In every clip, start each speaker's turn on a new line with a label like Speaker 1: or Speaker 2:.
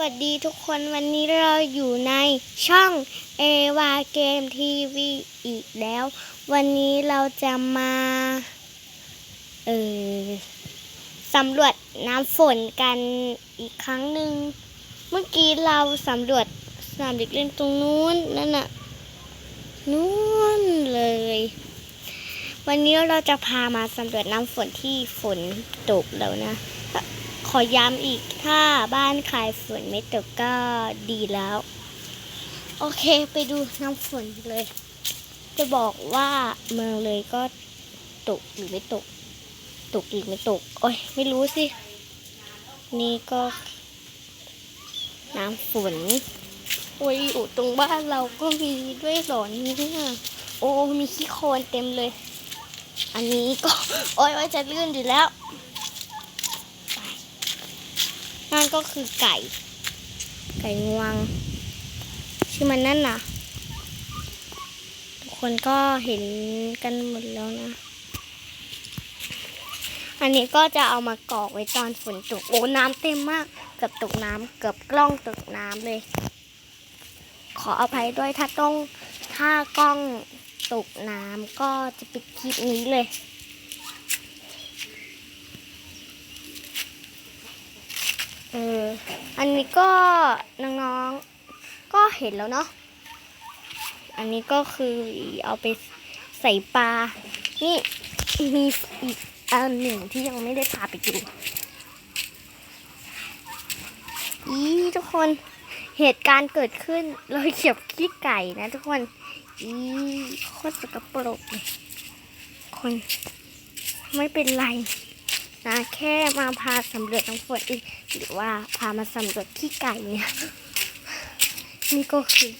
Speaker 1: วัสดีทุกคนวันนี้เราอยู่ในช่องเอวาเกมทีวีอีกแล้ว วันนี้เราจะมาเออสำรวจน้ำฝนกันอีกครั้งหนึ่งเมื่อกี้เราสำรวจสนามเด็กเล่นตรงนู้นนั่นน่ะนู้นเลย วันนี้เราจะพามาสำรวจน้ำฝนที่ฝนตกแล้วนะ อย้ำอีกถ้าบ้านใครฝนไม่ตกก็ดีแล้ว โอเคไปดูน้ำฝนเลย จะบอกว่าเมืองเลยก็ตกหรือไม่ตก ตกหรือไม่ตก โอ้ยไม่รู้สิ นี่ก็ น้ำฝนโอ้ยอยู่ตรงบ้านเราก็มีด้วยหรอเนี่ยโอ้มีขี้โคลนเต็มเลย อันนี้ก็ โอ้ยว่าจะลื่นอยู่แล้ว นั่นก็คือไก่ ไก่งวง ชื่อมันนั่นน่ะทุกคนก็เห็นกันหมดแล้วนะ อันนี้ก็จะเอามากรอกไว้ตอนฝนตก โอ้น้ำเต็มมาก เกือบตกน้ำเกือบกล้องตกน้ำเลย ขออภัยด้วยถ้าต้องถ้ากล้องตกน้ำก็จะปิดคลิปนี้เลย เออ อันนี้ก็น้องๆ ก็เห็นแล้วเนาะ อันนี้ก็คือเอาไปใส่ปลา นี่มีอีกอันหนึ่งที่ยังไม่ได้พาไปดู อีทุกคนเหตุการณ์เกิดขึ้นเราเหยียบขี้ไก่นะทุกคน อีโคตรสกปรกเลยคน ไม่เป็นไร นะแค่มาพาสำรวจน้ำฝนอีกหรือว่าพามาสำรวจขี้ไก่เนี่ยนี่ก็คือ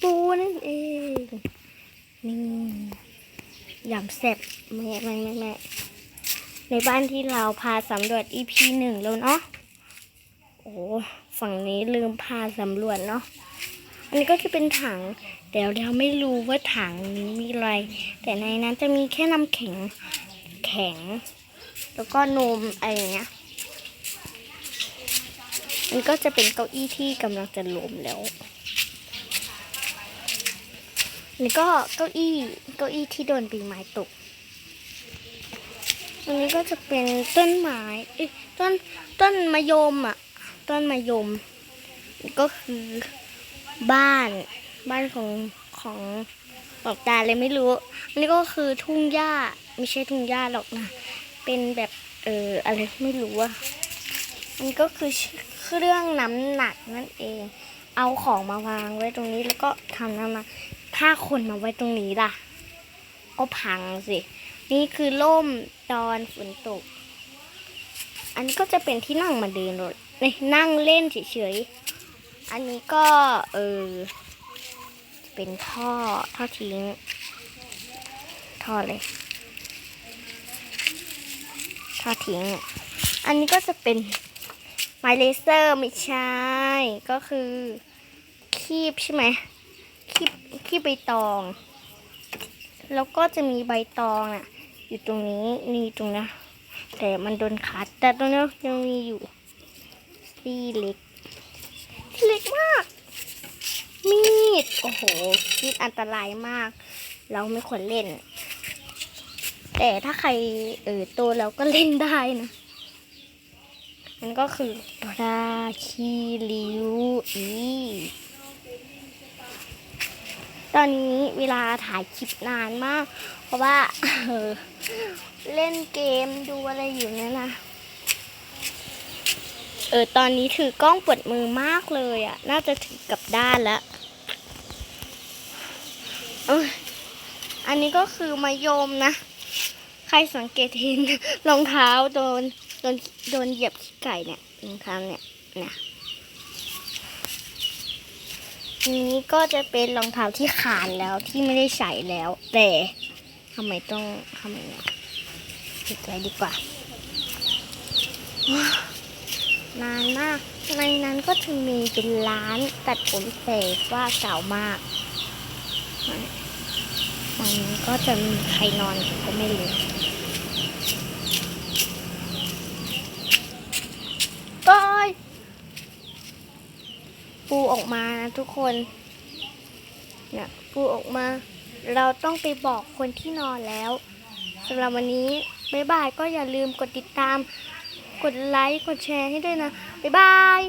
Speaker 1: ปูนั่นเองนี่ยำแซ่บแม่แม่แม่แม่ในบ้านที่เราพาสำรวจ EP หนึ่งแล้วเนาะโอ้ฝั่งนี้ลืมพาสำรวจเนาะอันนี้ก็จะเป็นถังแต่เราไม่รู้ว่าถังนี้มีอะไร แต่ในนั้นจะมีแค่น้ำแข็งแข็ง แล้วก็นมอะไรอย่างเงี้ย มันก็จะเป็นเก้าอี้ที่กำลังจะล้มแล้วนี่ก็เก้าอี้เก้าอี้ที่โดนปีไม้ตก อันนี้ก็จะเป็นต้นไม้เอ้ยต้นต้นมะยมอะ ต้นมะยม ก็คือบ้านบ้านของของบอกตาเลยไม่รู้ อันนี้ก็คือทุ่งหญ้าไม่ใช่ทุ่งหญ้าหรอกนะ เป็นแบบเอออะไรไม่รู้อะมันก็คือเครื่องน้ำหนักนั่นเอง เอาของมาวางไว้ตรงนี้แล้วก็ทำน้ำหนักถ้าคนมาไว้ตรงนี้ล่ะ ก็พังสิ นี่คือล่มตอนฝนตก อันนี้ก็จะเป็นที่นั่งมาเดินรถนี่นั่งเล่นเฉยๆ อันนี้ก็เออเป็นท่อท่อทิ้ง ท่อเลย ทอดทิ้ง อันนี้ก็จะเป็นไมเลเซอร์ไม่ใช่ ก็คือคีบใช่ไหมคีบคีบใบตอง แล้วก็จะมีใบตองน่ะ อยู่ตรงนี้นี่ตรงนะแต่มันโดนขาดแต่ตรงนี้ยังมีอยู่ซี่เล็กเล็กมาก มีด โอ้โหมีดอันตรายมาก เราไม่ควรเล่น แต่ถ้าใครเออโตแล้วก็เล่นได้นะนั่นก็คือปลาคีริวอีตอนนี้เวลาถ่ายคลิปนานมาก เพราะว่าเออเล่นเกมดูอะไรอยู่เนี่ยนะเออตอนนี้ถือกล้องปวดมือมากเลยอะ่ะ น่าจะถือกับด้านแล้วอออันนี้ก็คือมายมนะ รสังเกตเห็นรองเท้าโดนโดนโดนเหยียบขี้ไก่เนี่ยรองเท้าเนี่ยนี่ยอันนี้ก็จะเป็นรองเท้าที่ขาดแล้วที่ไม่ได้ใส่แล้ว แต่ทำไมต้องทำอย่างนี้ปิดไว้ดีกว่านานมาก ในนั้นก็จะมีเป็นร้านตัดผมแต่ว่าเก่ามากมันก็จะมีใครนอนก็ไม่รู้ โอ้ย ปูออกมานะทุกคน เนี่ยปูออกมา เราต้องไปบอกคนที่นอนแล้วสำหรับวันนี้บ๊ายบายก็อย่าลืมกดติดตาม กดไลค์ กดแชร์ให้ด้วยนะ บ๊ายบาย